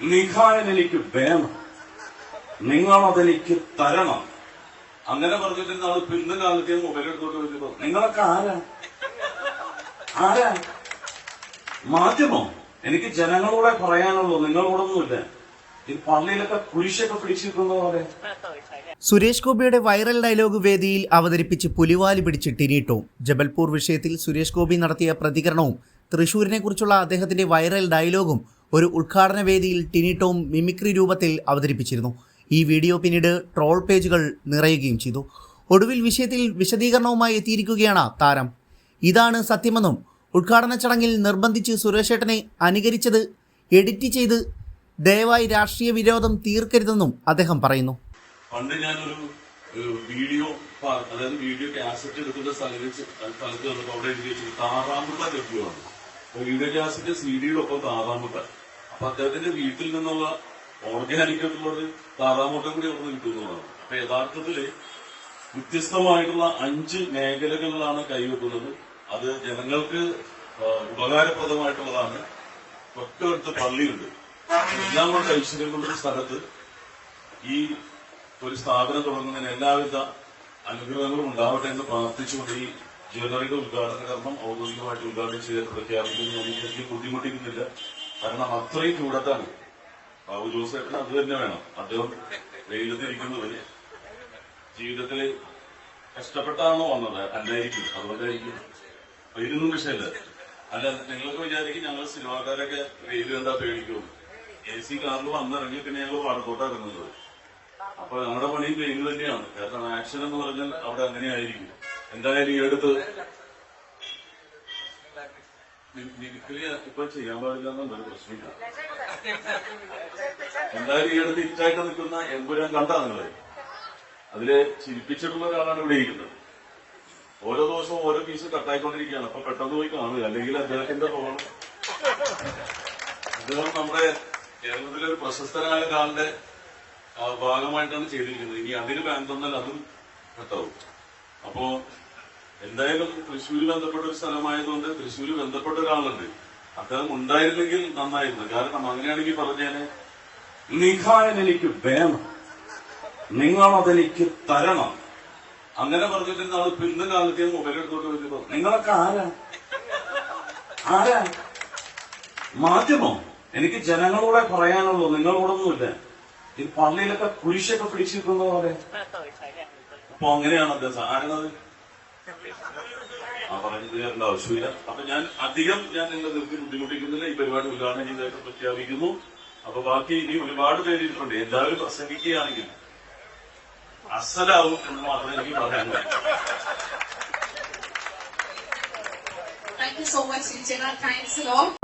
നിഖായൻ എനിക്ക് വേണം. നിങ്ങളതെനിക്ക് തരണം. അങ്ങനെ പറഞ്ഞിട്ട് ആൾ പിന്ന കാലത്തെ മൊബൈൽ എടുത്തോട്ട് വെച്ചപ്പോ നിങ്ങളൊക്കെ ആരാ? ആരാ? മാധ്യമം. എനിക്ക് ജനങ്ങളോടെ പറയാനുള്ളൂ. നിങ്ങളോടൊന്നുമില്ല. ഈ കുരിശൊക്കെ സുരേഷ് ഗോപിയുടെ വൈറൽ ഡയലോഗ് വേദിയിൽ അവതരിപ്പിച്ച് പുലിവാലി പിടിച്ച് ടിനിട്ടോം ജബൽപൂർ വിഷയത്തിൽ സുരേഷ് ഗോപി നടത്തിയ പ്രതികരണവും തൃശൂരിനെ കുറിച്ചുള്ള അദ്ദേഹത്തിന്റെ വൈറൽ ഡയലോഗും ഒരു ഉദ്ഘാടന വേദിയിൽ ടോം മിമിക്രി രൂപത്തിൽ അവതരിപ്പിച്ചിരുന്നു. ഈ വീഡിയോ പിന്നീട് ട്രോൾ പേജുകൾ നിറയുകയും ചെയ്തു. ഒടുവിൽ വിഷയത്തിൽ വിശദീകരണവുമായി എത്തിയിരിക്കുകയാണ് താരം. ഇതാണ് സത്യമെന്നും ഉദ്ഘാടന ചടങ്ങിൽ നിർബന്ധിച്ച് സുരേഷേട്ടനെ അനുകരിച്ചത് എഡിറ്റ് ചെയ്ത് ദയവായി രാഷ്ട്രീയ വിരോധം തീർക്കരുതെന്നും അദ്ദേഹം പറയുന്നു. പണ്ട് ഞാനൊരു വീഡിയോ അതായത് വീഡിയോ കാസറ്റ് എടുക്കുന്ന സ്ഥലത്ത് സ്ഥലത്ത് അവിടെ എഴുതി വെച്ചു താറാമുട്ട ലഭ്യമാണ് വീഡിയോ കാസറ്റ് സി ഡിയുടെ ഒപ്പം താറാമുട്ട. അപ്പൊ അദ്ദേഹത്തിന്റെ വീട്ടിൽ നിന്നുള്ള ഓർഗാനിക് ആയിട്ടുള്ളത് താറാമുട്ട കൂടി അവിടെ കിട്ടുന്നതാണ് അപ്പൊ യഥാർത്ഥത്തിൽ വ്യത്യസ്തമായിട്ടുള്ള അഞ്ച് മേഖലകളിലാണ് കൈവെക്കുന്നത്. അത് ജനങ്ങൾക്ക് ഉപകാരപ്രദമായിട്ടുള്ളതാണ്. തൊട്ടടുത്ത് പള്ളിയുണ്ട്. എല്ലാം കൊണ്ട് ഐശ്വര്യം ഒരു സ്ഥലത്ത് ഈ ഒരു സ്ഥാപനം തുടങ്ങുന്നതിന് എല്ലാവിധ അനുഗ്രഹങ്ങളും ഉണ്ടാവട്ടെ എന്ന് പ്രാർത്ഥിച്ചുകൊണ്ട് ഈ ജ്വല്ലറിയുടെ ഉദ്ഘാടന കർമ്മം ഔദ്യോഗികമായിട്ട് ഉദ്ഘാടനം ചെയ്ത് പ്രഖ്യാപിക്കുന്നു എനിക്ക് ബുദ്ധിമുട്ടിക്കുന്നില്ല. കാരണം അത്രയും ചൂടത്താണ്. ബാബു ജോസേട്ടന് അത് തന്നെ വേണം. അദ്ദേഹം വെയിലത്തിരിക്കുന്നവര് ജീവിതത്തിൽ കഷ്ടപ്പെട്ടാണോ വന്നത്? അല്ലായിരിക്കും. അതുകൊണ്ടായിരിക്കും. വെയിലൊന്നും വിഷയമല്ല. അല്ല നിങ്ങൾക്ക് വിചാരിക്കും ഞങ്ങൾ സിനിമാക്കാരൊക്കെ വെയിൽ എന്താ പേടിക്കും. എ സി കാറിൽ വന്നിറങ്ങി പിന്നെ ഞങ്ങൾ ഇറങ്ങുന്നത് അപ്പൊ ഞങ്ങളുടെ പണിയും വെയിൽ തന്നെയാണ്. കാരണം ആക്ഷൻ എന്ന് പറഞ്ഞാൽ അവിടെ അങ്ങനെയായിരിക്കും. എന്തായാലും ഈ അടുത്ത് ചെയ്യാൻ എന്തായാലും ഈ അടുത്ത് ഇറ്റായിട്ട് നിൽക്കുന്ന എമ്പുരാൻ കണ്ടാ നിങ്ങൾ. അതിൽ ചിരിപ്പിച്ചിട്ടുള്ള ഒരാളാണ് ഇവിടെ ഇരിക്കുന്നത്. ഓരോ ദിവസവും ഓരോ പീസ് കട്ടായിക്കൊണ്ടിരിക്കുകയാണ്. അപ്പൊ പെട്ടെന്ന് പോയി കാണുക. അല്ലെങ്കിൽ അദ്ദേഹത്തിന്റെ പോകണം അദ്ദേഹം നമ്മുടെ കേരളത്തിലെ ഒരു പ്രശസ്തനായ ഒരാളുടെ ഭാഗമായിട്ടാണ് ചെയ്തിരിക്കുന്നത്. ഇനി അതിന് വേണ്ടെന്നാൽ അതും കട്ടാവും അപ്പോ എന്തായാലും തൃശ്ശൂര് ബന്ധപ്പെട്ട ഒരു സ്ഥലമായതുകൊണ്ട് തൃശ്ശൂര് ബന്ധപ്പെട്ട ഒരാളുണ്ട്. അദ്ദേഹം ഉണ്ടായിരുന്നെങ്കിൽ നന്നായിരുന്നു. കാരണം അങ്ങനെയാണെങ്കിൽ പറഞ്ഞേനെ നിഖായൻ എനിക്ക് വേണം. നിങ്ങൾ അതെനിക്ക് തരണം. അങ്ങനെ പറഞ്ഞിട്ട് ആൾ പിന്ന കാലത്തെ മൊബൈൽ എടുത്തോട്ട് വെച്ചപ്പോ നിങ്ങളൊക്കെ ആരാ? ആരാ? മാധ്യമം. എനിക്ക് ജനങ്ങളോടെ പറയാനുള്ളൂ നിങ്ങളോടൊന്നുമില്ല. ഈ പള്ളിയിലൊക്കെ കുരിശൊക്കെ പിടിച്ചിരിക്കുന്ന പോലെ. അപ്പൊ അങ്ങനെയാണ് അദ്ദേഹം ആരാണത്? ആ പറഞ്ഞത് കേൾക്കേണ്ട ആവശ്യമില്ല അപ്പൊ ഞാൻ അധികം ഞാൻ നിങ്ങളെ നിർത്തി ബുദ്ധിമുട്ടിക്കുന്നില്ല ഈ പരിപാടി ഉദ്ഘാടനം ചെയ്തതായിട്ട് പ്രഖ്യാപിക്കുന്നു. അപ്പൊ ബാക്കി ഇനി ഒരുപാട് പേര് ഇരിപ്പുണ്ട്. എല്ലാവരും പ്രസംഗിക്കുകയാണെങ്കിൽ അസലാവും എന്ന് മാത്രമേ എനിക്ക് പറയാൻ Thank you so much, Srijana. Thanks a.